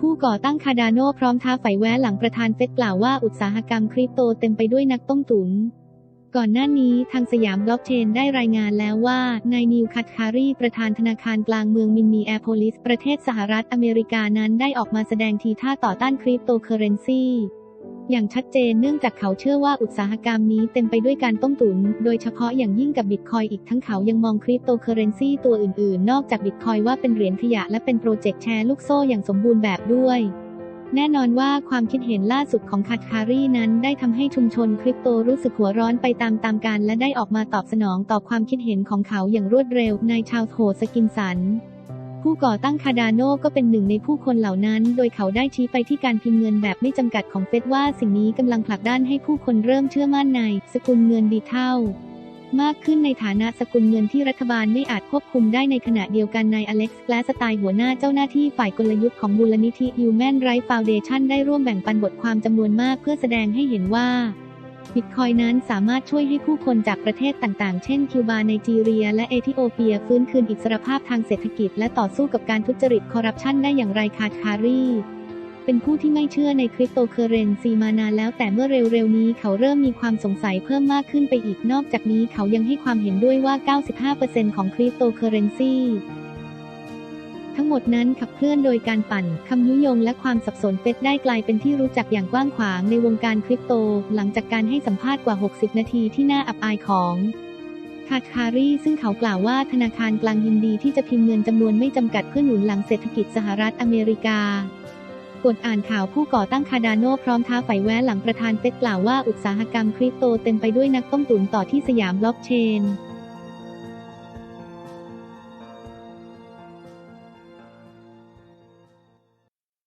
ผู้ก่อตั้งคาดาโนพร้อมท้าไฝแว้หลังประธานเฟดกล่าวว่าอุตสาหกรรมคริปโตเต็มไปด้วยนักต้มตุ๋นก่อนหน้านี้ทางสยามบล็อกเชนได้รายงานแล้วว่านายนิวคัตคารีประธานธนาคารกลางเมืองมินนีแอโพลิส ประเทศสหรัฐอเมริกานั้นได้ออกมาแสดงทีท่าต่อต้านคริปโตเคอเรนซี อย่างชัดเจนเนื่องจากเขาเชื่อว่าอุตสาหกรรมนี้เต็มไปด้วยการต้มตุน โดยเฉพาะอย่างยิ่งกับบิตคอยอีกทั้งเขายังมองคริปโตเคอเรนซีตัวอื่นๆ นอกจากบิตคอยว่าเป็นเหรียญขยะและเป็นโปรเจกต์แชร์ลูกโซ่อย่างสมบูรณ์แบบด้วยแน่นอนว่าความคิดเห็นล่าสุดของคัตคารีนั้นได้ทำให้ชุมชนคริปโตรู้สึกหัวร้อนไปตามตามๆกันและได้ออกมาตอบสนองต่อความคิดเห็นของเขาอย่างรวดเร็วนายชาวโฮสกินสัน ผู้ก่อตั้งคาดาโนก็เป็นหนึ่งในผู้คนเหล่านั้น โดยเขาได้ชี้ไปที่การพิมพ์เงินแบบไม่จำกัดของเฟดว่าสิ่งนี้กำลังผลักดันให้ผู้คนเริ่มเชื่อมั่นใน สกุลเงินดิจิทัลมากขึ้นในฐานะสกุลเงินที่รัฐบาลไม่อาจควบคุมได้ในขณะเดียวกันนายอเล็กซ์แกลสไตล์หัวหน้าเจ้าหน้าที่ฝ่ายกลยุทธ์ของมูลนิธิ Human Rights Foundation ได้ร่วมแบ่งปันบทความจำนวนมากเพื่อแสดงให้เห็นว่า บิตคอยนั้นสามารถช่วยให้ผู้คนจากประเทศต่างๆ เช่น คิวบาไนจีเรีย และเอธิโอเปียฟื้นคืนอิสรภาพทางเศรษฐกิจ และต่อสู้กับการทุจริตคอร์รัปชันได้อย่างไรคาดคารีเป็นผู้ที่ไม่เชื่อในคริปโตเคอเรนซีมานานแล้วแต่เมื่อเร็วๆนี้เขาเริ่มมีความสงสัยเพิ่มมากขึ้นไปอีกนอกจากนี้เขายังให้ความเห็นด้วยว่า 95%ของคริปโตเคอเรนซี ทั้งหมดนั้นขับเคลื่อนโดยการปั่นคำยุยงและความสับสนเฟดได้กลายเป็นที่รู้จักอย่างกว้างขวางในวงการคริปโต หลังจากการให้สัมภาษณ์กว่า 60 นาทีที่น่าอับอายของคาคารีซึ่งเขากล่าวว่าธนาคารกลางยินดีที่จะพิมพ์เงินจำนวนไม่จำกัดเพื่อหนุนหลังเศรษฐกิจสหรัฐอเมริกากดอ่านข่าวผู้ก่อตั้งคาดาโนพร้อมท้าไฟแว้หลังประธานเฟดกล่าวว่าอุตสาหกรรมคริปโตเต็มไปด้วยนักต้มตุ๋นต่อที่สยามบล็อกเชน